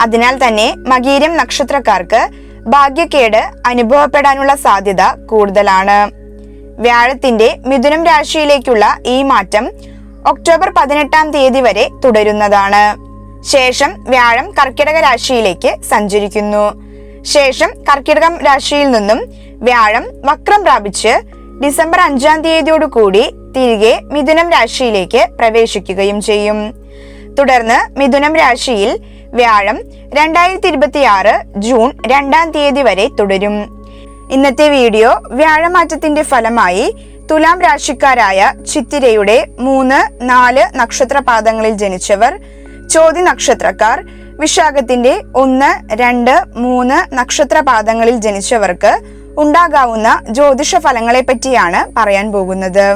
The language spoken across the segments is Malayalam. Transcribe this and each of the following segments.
അതിനാൽ തന്നെ മകീരം നക്ഷത്രക്കാർക്ക് ഭാഗ്യക്കേട് അനുഭവപ്പെടാനുള്ള സാധ്യത കൂടുതലാണ്. വ്യാഴത്തിന്റെ മിഥുനം രാശിയിലേക്കുള്ള ഈ മാറ്റം ഒക്ടോബർ പതിനെട്ടാം തീയതി വരെ തുടരുന്നതാണ്. ശേഷം വ്യാഴം കർക്കിടക രാശിയിലേക്ക് സഞ്ചരിക്കുന്നു. ശേഷം കർക്കിടകം രാശിയിൽ നിന്നും വ്യാഴം വക്രം പ്രാപിച്ച് ഡിസംബർ അഞ്ചാം തീയതിയോടു കൂടി തിരികെ മിഥുനം രാശിയിലേക്ക് പ്രവേശിക്കുകയും ചെയ്യും. തുടർന്ന് മിഥുനം രാശിയിൽ വ്യാഴം രണ്ടായിരത്തി ഇരുപത്തി ആറ് ജൂൺ രണ്ടാം തീയതി വരെ തുടരും. ഇന്നത്തെ വീഡിയോ വ്യാഴമാറ്റത്തിന്റെ ഫലമായി തുലാം രാശിക്കാരായ ചിത്തിരയുടെ മൂന്ന് നാല് നക്ഷത്രപാദങ്ങളിൽ ജനിച്ചവർ ചോതി നക്ഷത്രക്കാർ വിശാഖത്തിന്റെ ഒന്ന് രണ്ട് മൂന്ന് നക്ഷത്രപാദങ്ങളിൽ ജനിച്ചവർക്ക് ഉണ്ടാകാവുന്ന ജ്യോതിഷ ഫലങ്ങളെ പറ്റിയാണ് പറയാൻ പോകുന്നത്.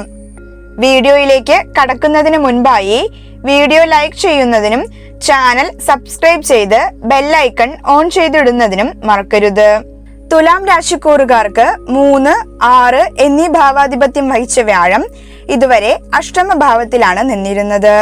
വീഡിയോയിലേക്ക് കടക്കുന്നതിന് മുൻപായി വീഡിയോ ലൈക്ക് ചെയ്യുന്നതിനും ചാനൽ സബ്സ്ക്രൈബ് ചെയ്ത് ബെല്ലൈക്കൺ ഓൺ ചെയ്തിടുന്നതിനും മറക്കരുത്. തുലാം രാശിക്കൂറുകാർക്ക് മൂന്ന് ആറ് എന്നീ ഭാവാധിപത്യം വഹിച്ച വ്യാഴം ഇതുവരെ അഷ്ടമഭാവത്തിലാണ് നിന്നിരുന്നത്.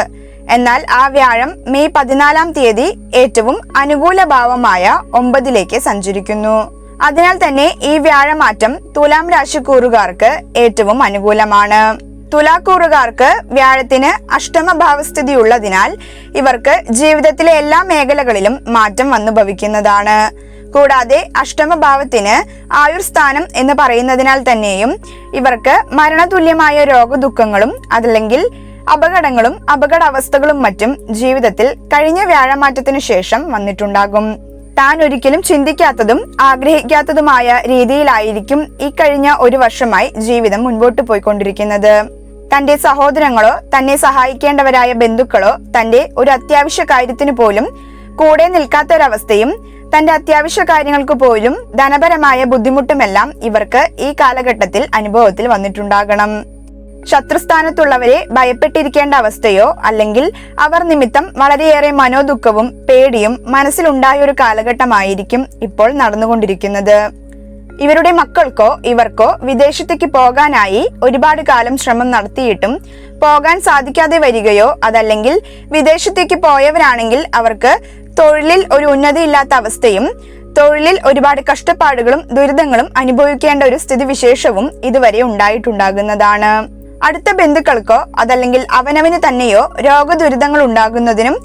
എന്നാൽ ആ വ്യാഴം മെയ് പതിനാലാം തീയതി ഏറ്റവും അനുകൂല ഭാവമായ ഒമ്പതിലേക്ക് സഞ്ചരിക്കുന്നു. അതിനാൽ തന്നെ ഈ വ്യാഴമാറ്റം തുലാം രാശിക്കൂറുകാർക്ക് ഏറ്റവും അനുകൂലമാണ്. തുലാക്കൂറുകാർക്ക് വ്യാഴത്തിന് അഷ്ടമ ഭാവസ്ഥിതി ഉള്ളതിനാൽ ഇവർക്ക് ജീവിതത്തിലെ എല്ലാ മേഖലകളിലും മാറ്റം വന്നു ഭവിക്കുന്നതാണ്. കൂടാതെ അഷ്ടമ ഭാവത്തിന് ആയുർസ്ഥാനം എന്ന് പറയുന്നതിനാൽ തന്നെയും ഇവർക്ക് മരണതുല്യമായ രോഗദുഃഖങ്ങളും അതല്ലെങ്കിൽ അപകടങ്ങളും അപകട അവസ്ഥകളും മറ്റും ജീവിതത്തിൽ കഴിഞ്ഞ വ്യാഴമാറ്റത്തിനു ശേഷം വന്നിട്ടുണ്ടാകും. താൻ ഒരിക്കലും ചിന്തിക്കാത്തതും ആഗ്രഹിക്കാത്തതുമായ രീതിയിലായിരിക്കും ഈ കഴിഞ്ഞ ഒരു വർഷമായി ജീവിതം മുൻപോട്ട് പോയിക്കൊണ്ടിരിക്കുന്നത്. തന്റെ സഹോദരങ്ങളോ തന്നെ സഹായിക്കേണ്ടവരായ ബന്ധുക്കളോ തന്റെ ഒരു അത്യാവശ്യ കാര്യത്തിന് പോലും കൂടെ നിൽക്കാത്തൊരവസ്ഥയും തന്റെ അത്യാവശ്യ കാര്യങ്ങൾക്ക് പോലും ധനപരമായ ബുദ്ധിമുട്ടുമെല്ലാം ഇവർക്ക് ഈ കാലഘട്ടത്തിൽ അനുഭവത്തിൽ വന്നിട്ടുണ്ടാകണം. ശത്രുസ്ഥാനത്തുള്ളവരെ ഭയപ്പെട്ടിരിക്കേണ്ട അവസ്ഥയോ അല്ലെങ്കിൽ അവർ നിമിത്തം വളരെയേറെ മനോദുഃഖവും പേടിയും മനസ്സിലുണ്ടായ ഒരു കാലഘട്ടമായിരിക്കും ഇപ്പോൾ നടന്നുകൊണ്ടിരിക്കുന്നത്. ഇവരുടെ മക്കൾക്കോ ഇവർക്കോ വിദേശത്തേക്ക് പോകാനായി ഒരുപാട് കാലം ശ്രമം നടത്തിയിട്ടും പോകാൻ സാധിക്കാതെ വരികയോ അതല്ലെങ്കിൽ വിദേശത്തേക്ക് പോയവരാണെങ്കിൽ അവർക്ക് തൊഴിലിൽ ഒരു ഉന്നതിയില്ലാത്ത അവസ്ഥയും തൊഴിലിൽ ഒരുപാട് കഷ്ടപ്പാടുകളും ദുരിതങ്ങളും അനുഭവിക്കേണ്ട ഒരു സ്ഥിതിവിശേഷവും ഇതുവരെ ഉണ്ടായിട്ടുണ്ടാകുന്നതാണ്. അടുത്ത ബന്ധുക്കൾക്കോ അതല്ലെങ്കിൽ അവനവന് തന്നെയോ രോഗദുരിതങ്ങൾ ഉണ്ടാകുന്നതിനും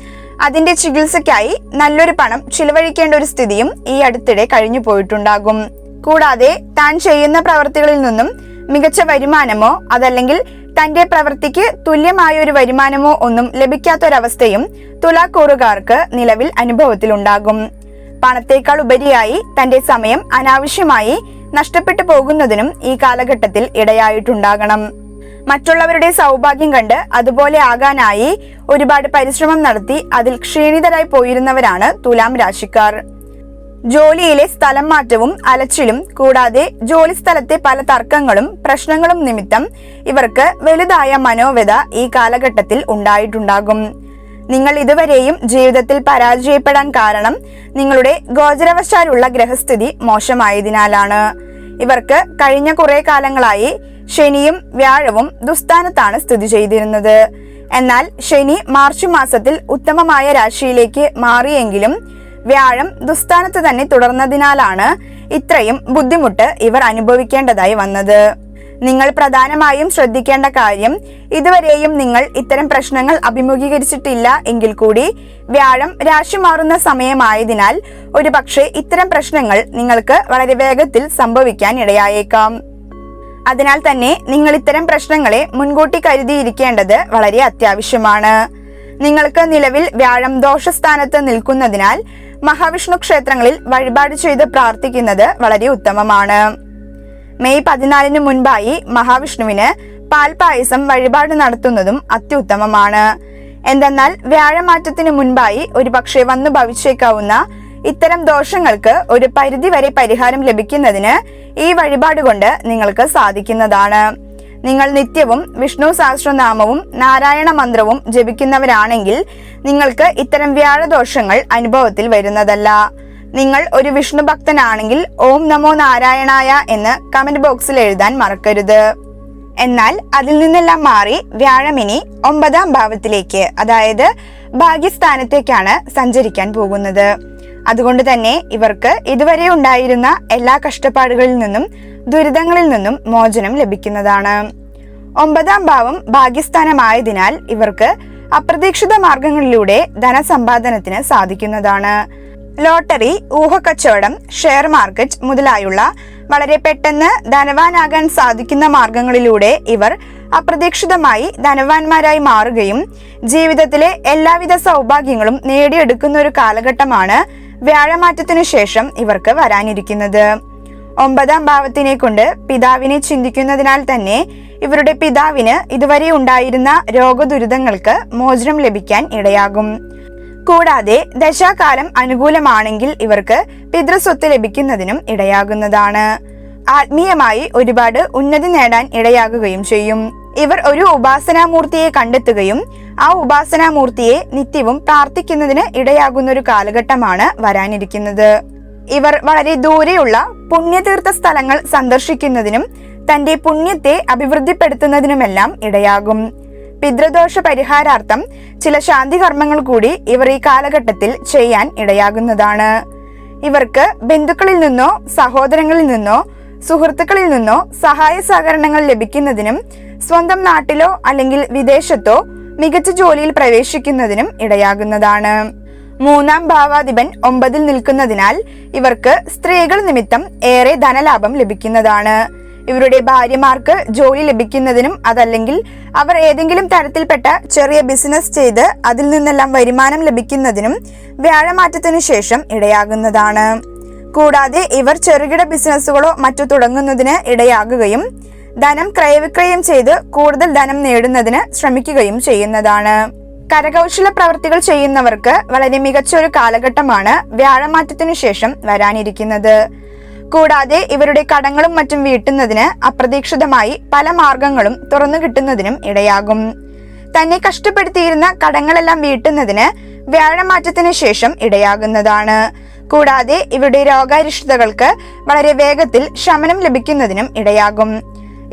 അതിന്റെ ചികിത്സയ്ക്കായി നല്ലൊരു പണം ചിലവഴിക്കേണ്ട ഒരു സ്ഥിതിയും ഈ അടുത്തിടെ കഴിഞ്ഞു പോയിട്ടുണ്ടാകും കൂടാതെ താൻ ചെയ്യുന്ന പ്രവർത്തികളിൽ നിന്നും മികച്ച വരുമാനമോ അതല്ലെങ്കിൽ തന്റെ പ്രവൃത്തിക്ക് തുല്യമായ ഒരു വരുമാനമോ ഒന്നും ലഭിക്കാത്തൊരവസ്ഥയും തുലാക്കൂറുകാർക്ക് നിലവിൽ അനുഭവത്തിലുണ്ടാകും. പണത്തേക്കാൾ ഉപരിയായി തന്റെ സമയം അനാവശ്യമായി നഷ്ടപ്പെട്ടു പോകുന്നതിനും ഈ കാലഘട്ടത്തിൽ ഇടയായിട്ടുണ്ടാകണം. മറ്റുള്ളവരുടെ സൗഭാഗ്യം കണ്ട് അതുപോലെ ആകാനായി ഒരുപാട് പരിശ്രമം നടത്തി അതിൽ ക്ഷീണിതരായി പോയിരുന്നവരാണ് തുലാം രാശിക്കാർ. ജോലിയിലെ സ്ഥലം മാറ്റവും അലച്ചിലും കൂടാതെ ജോലിസ്ഥലത്തെ പല തർക്കങ്ങളും പ്രശ്നങ്ങളും നിമിത്തം ഇവർക്ക് വലുതായ മനോവ്യത ഈ കാലഘട്ടത്തിൽ ഉണ്ടായിട്ടുണ്ടാകും. നിങ്ങൾ ഇതുവരെയും ജീവിതത്തിൽ പരാജയപ്പെടാൻ കാരണം നിങ്ങളുടെ ഗോചരവശാലുള്ള ഗ്രഹസ്ഥിതി മോശമായതിനാലാണ്. ഇവർക്ക് കഴിഞ്ഞ കുറെ കാലങ്ങളായി ശനിയും വ്യാഴവും ദുസ്ഥാനത്താണ് സ്ഥിതി ചെയ്തിരുന്നത്. എന്നാൽ ശനി മാർച്ച് മാസത്തിൽ ഉത്തമമായ രാശിയിലേക്ക് മാറിയെങ്കിലും വ്യാഴം ദുസ്ഥാനത്ത് തന്നെ തുടർന്നതിനാലാണ് ഇത്രയും ബുദ്ധിമുട്ട് ഇവർ അനുഭവിക്കേണ്ടതായി വന്നത്. നിങ്ങൾ പ്രധാനമായും ശ്രദ്ധിക്കേണ്ട കാര്യം ഇതുവരെയും നിങ്ങൾ ഇത്തരം പ്രശ്നങ്ങൾ അഭിമുഖീകരിച്ചിട്ടില്ല എങ്കിൽ കൂടി വ്യാഴം രാശി മാറുന്ന സമയമായതിനാൽ ഒരു പക്ഷേ ഇത്തരം പ്രശ്നങ്ങൾ നിങ്ങൾക്ക് വളരെ വേഗത്തിൽ സംഭവിക്കാൻ ഇടയായേക്കാം. അതിനാൽ തന്നെ നിങ്ങൾ ഇത്തരം പ്രശ്നങ്ങളെ മുൻകൂട്ടി കരുതിയിരിക്കേണ്ടത് വളരെ അത്യാവശ്യമാണ്. നിങ്ങൾക്ക് നിലവിൽ വ്യാഴം ദോഷസ്ഥാനത്ത് നിൽക്കുന്നതിനാൽ മഹാവിഷ്ണു ക്ഷേത്രങ്ങളിൽ വഴിപാട് ചെയ്ത് പ്രാർത്ഥിക്കുന്നത് വളരെ ഉത്തമമാണ്. മെയ് പതിനാലിന് മുൻപായി മഹാവിഷ്ണുവിന് പാൽപായസം വഴിപാട് നടത്തുന്നതും അത്യുത്തമമാണ്. എന്തെന്നാൽ വ്യാഴമാറ്റത്തിന് മുൻപായി ഒരു പക്ഷേ വന്നു ഭവിച്ചേക്കാവുന്ന ഇത്തരം ദോഷങ്ങൾക്ക് ഒരു പരിധിവരെ പരിഹാരം ലഭിക്കുന്നതിന് ഈ വഴിപാട് കൊണ്ട് നിങ്ങൾക്ക് സാധിക്കുന്നതാണ്. നിങ്ങൾ നിത്യവും വിഷ്ണു സഹസ്രനാമവും നാരായണ മന്ത്രവും ജപിക്കുന്നവരാണെങ്കിൽ നിങ്ങൾക്ക് ഇത്തരം വ്യാഴദോഷങ്ങൾ അനുഭവത്തിൽ വരുന്നതല്ല. നിങ്ങൾ ഒരു വിഷ്ണു ഭക്തനാണെങ്കിൽ ഓം നമോ നാരായണായ എന്ന് കമന്റ് ബോക്സിൽ എഴുതാൻ മറക്കരുത്. എന്നാൽ അതിൽ നിന്നെല്ലാം മാറി വ്യാഴമിനി ഒമ്പതാം ഭാവത്തിലേക്ക് അതായത് ഭാഗ്യസ്ഥാനത്തേക്കാണ് സഞ്ചരിക്കാൻ പോകുന്നത്. അതുകൊണ്ട് തന്നെ ഇവർക്ക് ഇതുവരെ ഉണ്ടായിരുന്ന എല്ലാ കഷ്ടപ്പാടുകളിൽ നിന്നും ദുരിതങ്ങളിൽ നിന്നും മോചനം ലഭിക്കുന്നതാണ്. ഒമ്പതാം ഭാവം ഭാഗ്യസ്ഥാനമായതിനാൽ ഇവർക്ക് അപ്രതീക്ഷിത മാർഗങ്ങളിലൂടെ ധനസമ്പാദനത്തിന് സാധിക്കുന്നതാണ്. ലോട്ടറി ഊഹക്കച്ചവടം ഷെയർ മാർക്കറ്റ് മുതലായുള്ള വളരെ പെട്ടെന്ന് ധനവാനാകാൻ സാധിക്കുന്ന മാർഗങ്ങളിലൂടെ ഇവർ അപ്രതീക്ഷിതമായി ധനവാന്മാരായി മാറുകയും ജീവിതത്തിലെ എല്ലാവിധ സൗഭാഗ്യങ്ങളും നേടിയെടുക്കുന്ന ഒരു കാലഘട്ടമാണ് വ്യാഴമാറ്റത്തിനു ശേഷം ഇവർക്ക് വരാനിരിക്കുന്നത്. ഒമ്പതാം ഭാവത്തിനെ കൊണ്ട് പിതാവിനെ ചിന്തിക്കുന്നതിനാൽ തന്നെ ഇവരുടെ പിതാവിന് ഇതുവരെ ഉണ്ടായിരുന്ന രോഗദുരിതങ്ങൾക്ക് മോചനം ലഭിക്കാൻ ഇടയാകും. കൂടാതെ ദശാകാലം അനുകൂലമാണെങ്കിൽ ഇവർക്ക് പിതൃസ്വത്ത് ലഭിക്കുന്നതിനും ഇടയാകുന്നതാണ്. ആത്മീയമായി ഒരുപാട് ഉന്നതി നേടാൻ ഇടയാകുകയും ചെയ്യും. ഇവർ ഒരു ഉപാസനാമൂർത്തിയെ കണ്ടെത്തുകയും ആ ഉപാസനാമൂർത്തിയെ നിത്യവും പ്രാർത്ഥിക്കുന്നതിന് ഇടയാകുന്ന ഒരു കാലഘട്ടമാണ് വരാനിരിക്കുന്നത്. ഇവർ വളരെ ദൂരെയുള്ള പുണ്യതീർത്ഥ സ്ഥലങ്ങൾ സന്ദർശിക്കുന്നതിനും തന്റെ പുണ്യത്തെ അഭിവൃദ്ധിപ്പെടുത്തുന്നതിനുമെല്ലാം ഇടയാകും. പിതൃദോഷ പരിഹാരാർത്ഥം ചില ശാന്തി കർമ്മങ്ങൾ കൂടി ഇവർ ഈ കാലഘട്ടത്തിൽ ചെയ്യാൻ ഇടയാകുന്നതാണ്. ഇവർക്ക് ബന്ധുക്കളിൽ നിന്നോ സഹോദരങ്ങളിൽ നിന്നോ സുഹൃത്തുക്കളിൽ നിന്നോ സഹായ സഹകരണങ്ങൾ ലഭിക്കുന്നതിനും സ്വന്തം നാട്ടിലോ അല്ലെങ്കിൽ വിദേശത്തോ മികച്ച ജോലിയിൽ പ്രവേശിക്കുന്നതിനും ഇടയാകുന്നതാണ്. മൂന്നാം ഭാവാധിപൻ ഒമ്പതിൽ നിൽക്കുന്നതിനാൽ ഇവർക്ക് സ്ത്രീകൾ നിമിത്തം ഏറെ ധനലാഭം ലഭിക്കുന്നതാണ്. ഇവരുടെ ഭാര്യമാർക്ക് ജോലി ലഭിക്കുന്നതിനും അതല്ലെങ്കിൽ അവർ ഏതെങ്കിലും തരത്തിൽപ്പെട്ട ചെറിയ ബിസിനസ് ചെയ്ത് അതിൽ നിന്നെല്ലാം വരുമാനം ലഭിക്കുന്നതിനും വ്യാഴമാറ്റത്തിനു ശേഷം ഇടയാകുന്നതാണ്. കൂടാതെ ഇവർ ചെറുകിട ബിസിനസ്സുകളോ മറ്റു തുടങ്ങുന്നതിന് ഇടയാകുകയും ധനം ക്രയവിക്രയം ചെയ്ത് കൂടുതൽ ധനം നേടുന്നതിന് ശ്രമിക്കുകയും ചെയ്യുന്നതാണ്. കരകൗശല പ്രവർത്തികൾ ചെയ്യുന്നവർക്ക് വളരെ മികച്ച ഒരു കാലഘട്ടമാണ് വ്യാഴമാറ്റത്തിനു ശേഷം വരാനിരിക്കുന്നത്. കൂടാതെ ഇവരുടെ കടങ്ങളും മറ്റും വീട്ടുന്നതിന് അപ്രതീക്ഷിതമായി പല മാർഗങ്ങളും തുറന്നു കിട്ടുന്നതിനും ഇടയാകും. തന്നെ കഷ്ടപ്പെടുത്തിയിരുന്ന കടങ്ങളെല്ലാം വീട്ടുന്നതിന് വ്യാഴമാറ്റത്തിന് ശേഷം ഇടയാകുന്നതാണ്. കൂടാതെ ഇവരുടെ രോഗാരിഷ്ടതകൾക്ക് വളരെ വേഗത്തിൽ ശമനം ലഭിക്കുന്നതിനും ഇടയാകും.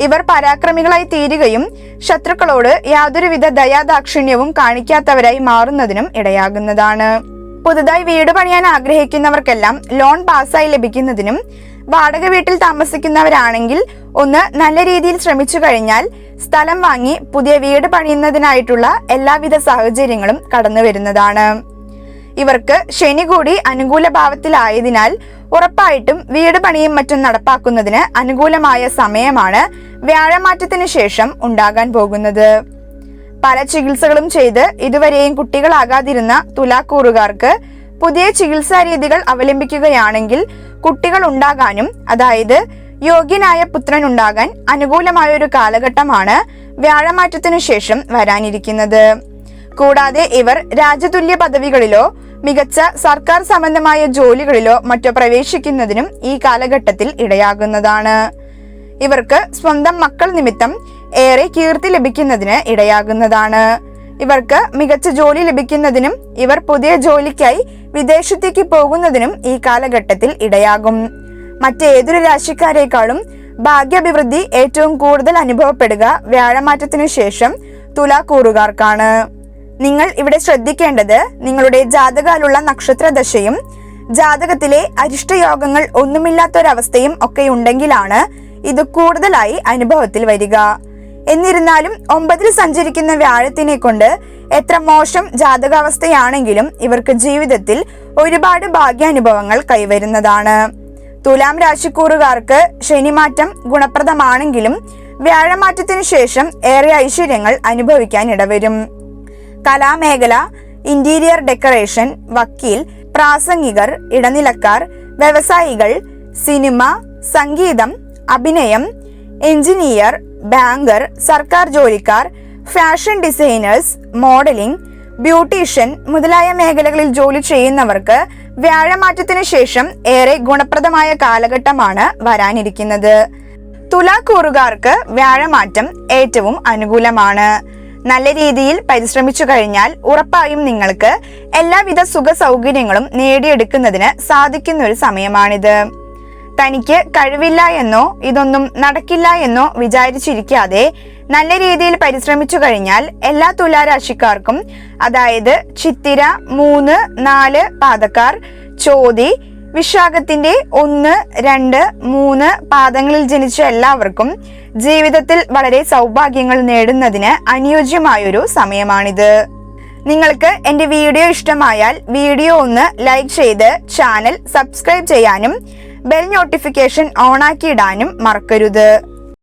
ഇവർ പരാക്രമികളായി തീരുകയും ശത്രുക്കളോട് യാതൊരുവിധ ദയാദാക്ഷിണ്യവും കാണിക്കാത്തവരായി മാറുന്നതിനും ഇടയാകുന്നതാണ്. പുതുതായി വീട് പണിയാൻ ആഗ്രഹിക്കുന്നവർക്കെല്ലാം ലോൺ പാസ്സായി ലഭിക്കുന്നതിനും വാടക വീട്ടിൽ താമസിക്കുന്നവരാണെങ്കിൽ ഒന്ന് നല്ല രീതിയിൽ ശ്രമിച്ചു കഴിഞ്ഞാൽ സ്ഥലം വാങ്ങി പുതിയ വീട് പണിയുന്നതിനായിട്ടുള്ള എല്ലാവിധ സാഹചര്യങ്ങളും കടന്നു വരുന്നതാണ് ഇവർക്ക് ശനി കൂടി അനുകൂല ഭാവത്തിലായതിനാൽ ഉറപ്പായിട്ടും വീട് പണിയും മറ്റും നടപ്പാക്കുന്നതിന് അനുകൂലമായ സമയമാണ് വ്യാഴമാറ്റത്തിന് ശേഷം ഉണ്ടാകാൻ പോകുന്നത്. പല ചികിത്സകളും ചെയ്ത് ഇതുവരെയും കുട്ടികളാകാതിരുന്ന തുലാക്കൂറുകാർക്ക് പുതിയ ചികിത്സാ രീതികൾ അവലംബിക്കുകയാണെങ്കിൽ കുട്ടികൾ ഉണ്ടാകാനും അതായത് യോഗ്യനായ പുത്രൻ ഉണ്ടാകാൻ അനുകൂലമായ ഒരു കാലഘട്ടമാണ് വ്യാഴമാറ്റത്തിനു ശേഷം വരാനിരിക്കുന്നത്. കൂടാതെ ഇവർ രാജതുല്യ പദവികളിലോ മികച്ച സർക്കാർ സംബന്ധമായ ജോലികളിലോ മറ്റോ പ്രവേശിക്കുന്നതിനും ഈ കാലഘട്ടത്തിൽ ഇടയാകുന്നതാണ്. ഇവർക്ക് സ്വന്തം മക്കൾ നിമിത്തം ഏറെ കീർത്തി ലഭിക്കുന്നതിന് ഇടയാകുന്നതാണ്. ഇവർക്ക് മികച്ച ജോലി ലഭിക്കുന്നതിനും ഇവർ പുതിയ ജോലിക്കായി വിദേശത്തേക്ക് പോകുന്നതിനും ഈ കാലഘട്ടത്തിൽ ഇടയാകും. മറ്റേതൊരു രാശിക്കാരേക്കാളും ഭാഗ്യാഭിവൃദ്ധി ഏറ്റവും കൂടുതൽ അനുഭവപ്പെടുക വ്യാഴമാറ്റത്തിനു ശേഷം തുലാക്കൂറുകാർക്കാണ് നിങ്ങൾ ഇവിടെ ശ്രദ്ധിക്കേണ്ടത് നിങ്ങളുടെ ജാതകാലുള്ള നക്ഷത്രദശയും ജാതകത്തിലെ അരിഷ്ടയോഗങ്ങൾ ഒന്നുമില്ലാത്തൊരവസ്ഥയും ഒക്കെ ഉണ്ടെങ്കിലാണ് ഇത് കൂടുതലായി അനുഭവത്തിൽ വരിക. എന്നിരുന്നാലും ഒമ്പതിൽ സഞ്ചരിക്കുന്ന വ്യാഴത്തിനെ കൊണ്ട് എത്ര മോശം ജാതകാവസ്ഥയാണെങ്കിലും ഇവർക്ക് ജീവിതത്തിൽ ഒരുപാട് ഭാഗ്യാനുഭവങ്ങൾ കൈവരുന്നതാണ്. തുലാം രാശിക്കൂറുകാർക്ക് ശനിമാറ്റം ഗുണപ്രദമാണെങ്കിലും വ്യാഴമാറ്റത്തിനു ശേഷം ഏറെ ഐശ്വര്യങ്ങൾ അനുഭവിക്കാൻ ഇടവരും. കലാമേഖല ഇന്റീരിയർ ഡെക്കറേഷൻ വക്കീൽ പ്രാസംഗികർ ഇടനിലക്കാർ വ്യവസായികൾ സിനിമ സംഗീതം അഭിനയം എഞ്ചിനീയർ ബാങ്കർ സർക്കാർ ജോലിക്കാർ ഫാഷൻ ഡിസൈനേഴ്സ് മോഡലിംഗ് ബ്യൂട്ടീഷ്യൻ മുതലായ മേഖലകളിൽ ജോലി ചെയ്യുന്നവർക്ക് വ്യാഴമാറ്റത്തിന് ശേഷം ഏറെ ഗുണപ്രദമായ കാലഘട്ടമാണ് വരാനിരിക്കുന്നത്. തുലാക്കൂറുകാർക്ക് വ്യാഴമാറ്റം ഏറ്റവും അനുകൂലമാണ്. നല്ല രീതിയിൽ പരിശ്രമിച്ചു കഴിഞ്ഞാൽ ഉറപ്പായും നിങ്ങൾക്ക് എല്ലാവിധ സുഖ സൗകര്യങ്ങളും നേടിയെടുക്കുന്നതിന് സാധിക്കുന്ന ഒരു സമയമാണിത്. തനിക്ക് കഴിവില്ല എന്നോ ഇതൊന്നും നടക്കില്ല എന്നോ വിചാരിച്ചിരിക്കാതെ നല്ല രീതിയിൽ പരിശ്രമിച്ചു കഴിഞ്ഞാൽ എല്ലാ തുലാരാശിക്കാർക്കും അതായത് ചിത്തിര മൂന്ന് നാല് പാതക്കാർ ചോതി വിശാഖത്തിന്റെ ഒന്ന് രണ്ട് മൂന്ന് പാദങ്ങളിൽ ജനിച്ച എല്ലാവർക്കും ജീവിതത്തിൽ വളരെ സൗഭാഗ്യങ്ങൾ നേടുന്നതിന് അനുയോജ്യമായൊരു സമയമാണിത്. നിങ്ങൾക്ക് എന്റെ വീഡിയോ ഇഷ്ടമായാൽ വീഡിയോ ഒന്ന് ലൈക്ക് ചെയ്ത് ചാനൽ സബ്സ്ക്രൈബ് ചെയ്യാനും ബെൽ നോട്ടിഫിക്കേഷൻ ഓണാക്കിയിടാനും മറക്കരുത്.